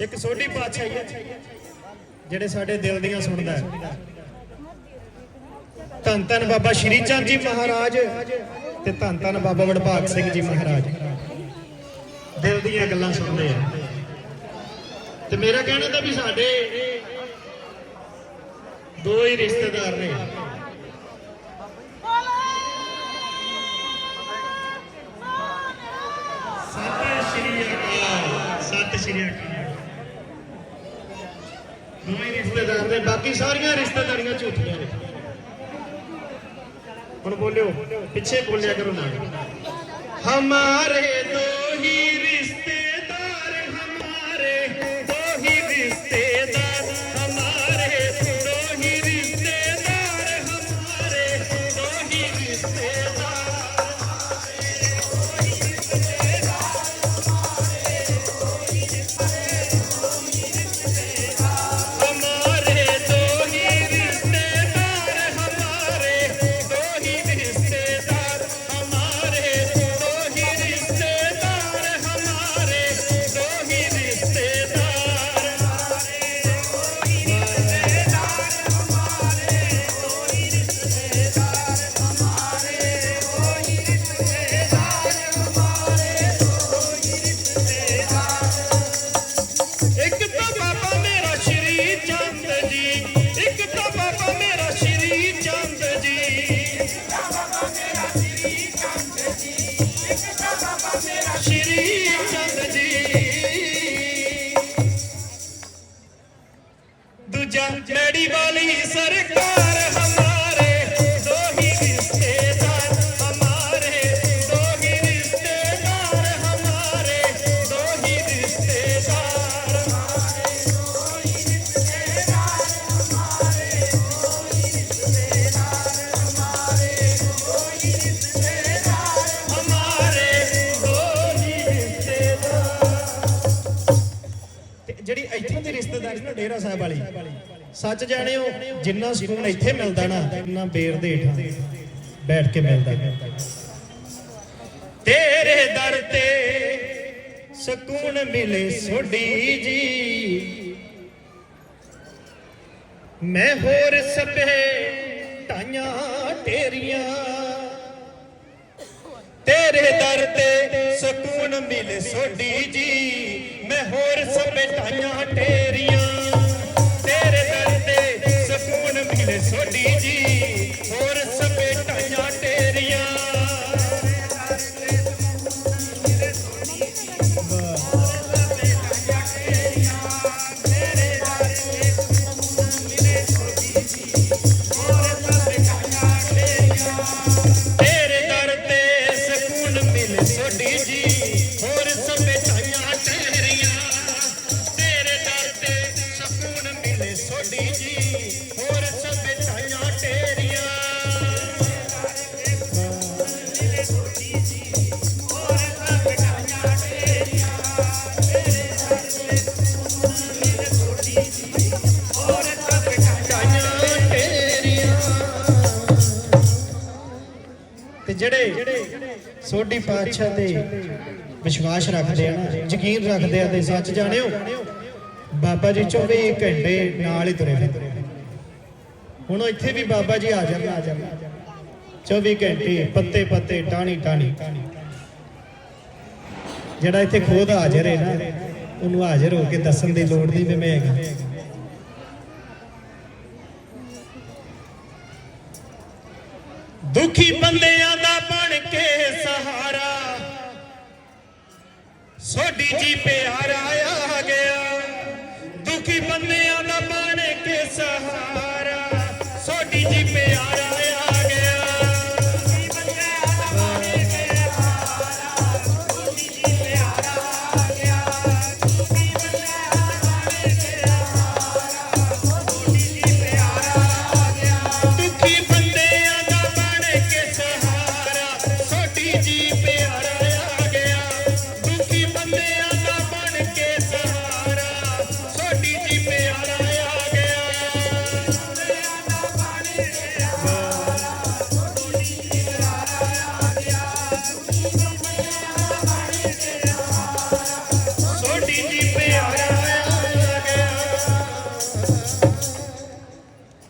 ਇੱਕ ਸੋਢੀ ਪਾਤਸ਼ਾਹੀ ਹੈ ਜਿਹੜੇ ਸਾਡੇ ਦਿਲ ਦੀਆਂ ਸੁਣਦਾ ਹੈ। ਧੰਨ ਧੰਨ ਬਾਬਾ ਸ਼੍ਰੀ ਚੰਦ ਜੀ ਮਹਾਰਾਜ ਤੇ ਧੰਨ ਧੰਨ ਬਾਬਾ ਵਡਭਾਗ ਸਿੰਘ ਜੀ ਮਹਾਰਾਜ। ਦਿਲ ਦੀਆਂ ਗੱਲਾਂ ਸੁਣਦੇ ਆ। ਤੇ ਮੇਰਾ ਕਹਿਣਾ ਤਾਂ ਵੀ ਸਾਡੇ ਦੋ ਹੀ ਰਿਸ਼ਤੇਦਾਰ ਨੇ। ਸਤਿ ਸ਼੍ਰੀ ਅਕਾਲ ਸਤਿ ਸ਼੍ਰੀ ਅਕਾਲ। ਰਿਸ਼ਤੇਦਾਰ ਨੇ, ਬਾਕੀ ਸਾਰੀਆਂ ਰਿਸ਼ਤੇਦਾਰੀਆਂ ਝੂਠੀਆਂ ਨੇ। ਹੁਣ ਬੋਲਿਓ, ਪਿੱਛੇ ਬੋਲਿਆ ਕਰੋ ਨਾ ਹਮਾਰੇ ਦੋ ਹੀ ਦੂਜਾ ਮੈੜੀ ਵਾਲੀ ਸਰਕਾਰ ਡੇਰਾ ਸਾਹਿਬ ਵਾਲੀ। ਸੱਚ ਜਾਣਿਓ, ਜਿੰਨਾ ਸਕੂਨ ਇੱਥੇ ਮਿਲਦਾ ਨਾ, ਇੰਨਾ ਬੇਰ ਦੇ ਹੇਠਾਂ ਬੈਠ ਕੇ ਮਿਲਦਾ। ਤੇਰੇ ਦਰ ਤੇ ਸਕੂਨ ਮਿਲੇ ਸੋਢੀ ਜੀ। ਮੈਂ ਹੋਰ ਸਭੇ ਟਾਈਆਂ ਤੇਰੀਆਂ ਤੇਰੇ ਦਰ ਤੇ ਸਕੂਨ ਮਿਲੇ ਸੋਢੀ ਜੀ। ਮੈਂ ਹੋਰ ਸਭੇ ਟਾਈਆਂ ਤੇਰੀਆਂ ਜਿਹੜੇ ਸੋਢੀ ਪਾਤਸ਼ਾਹ ਤੇ ਵਿਸ਼ਵਾਸ ਰੱਖਦੇ ਆ ਨਾ, ਯਕੀਨ ਰੱਖਦੇ ਆ ਤੇ ਸੱਚ ਜਾਣਿਓ, ਬਾਬਾ ਜੀ 24 ਘੰਟੇ ਨਾਲ ਹੀ ਤੁਰੇ ਫਿਰਦੇ ਹੁਣ ਇੱਥੇ ਵੀ ਬਾਬਾ ਜੀ ਆ ਜਾਂਦੇ ਆ। ਜਾਂਦੇ 24 ਘੰਟੇ ਪੱਤੇ ਪੱਤੇ ਟਾਣੀ ਟਾਣੀ ਜਿਹੜਾ ਇੱਥੇ ਖੁਦ ਹਾਜ਼ਰ ਹੈ ਨਾ, ਉਹਨੂੰ ਹਾਜ਼ਰ ਹੋ ਕੇ ਦੱਸਣ ਦੀ ਲੋੜ ਨਹੀਂ ਵੀ ਮੈਂ ਹੈਗਾ। ਸੋਢੀ ਜੀ ਪਿਆਰਾ ਆ ਗਿਆ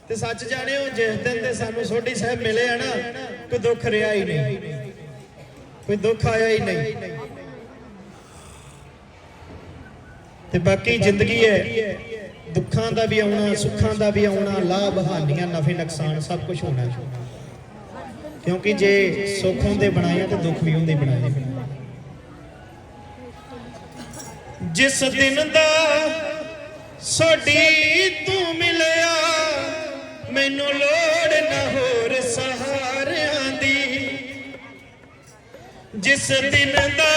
ਤੇ ਸੱਚ ਜਾਣਿਓ, ਜਿਸ ਦਿਨ ਤੇ ਸਾਨੂੰ ਸੋਢੀ ਸਾਹਿਬ ਮਿਲੇ ਆ ਨਾ, ਕੋਈ ਦੁੱਖ ਰਿਹਾ ਹੀ ਨਹੀਂ। ਕੋਈ ਦੁੱਖ ਆਇਆ ਹੀ ਨਹੀਂ। ਤੇ ਬਾਕੀ ਜ਼ਿੰਦਗੀ ਹੈ, ਦੁੱਖਾਂ ਦਾ ਵੀ ਆਉਣਾ, ਸੁੱਖਾਂ ਦਾ ਵੀ ਆਉਣਾ, ਲਾਭ, ਹਾਨੀਆਂ, ਨਫੇ, ਨੁਕਸਾਨ, ਸਭ ਕੁਝ ਹੋਣਾ। ਕਿਉਂਕਿ ਜੇ ਸੁੱਖ ਹੁੰਦੇ ਬਣਾਏ ਆ ਤੇ ਦੁੱਖ ਵੀ ਹੁੰਦੇ ਬਣਾਏ। ਜਿਸ ਦਿਨ ਦਾ ਸੋਡੀ ਤੂੰ ਮਿਲਿਆ ਮੈਨੂੰ ਲੋੜ ਨਾ ਹੋਰ ਸਹਾਰਿਆਂ ਦੀ। ਜਿਸ ਦਿਨ ਦਾ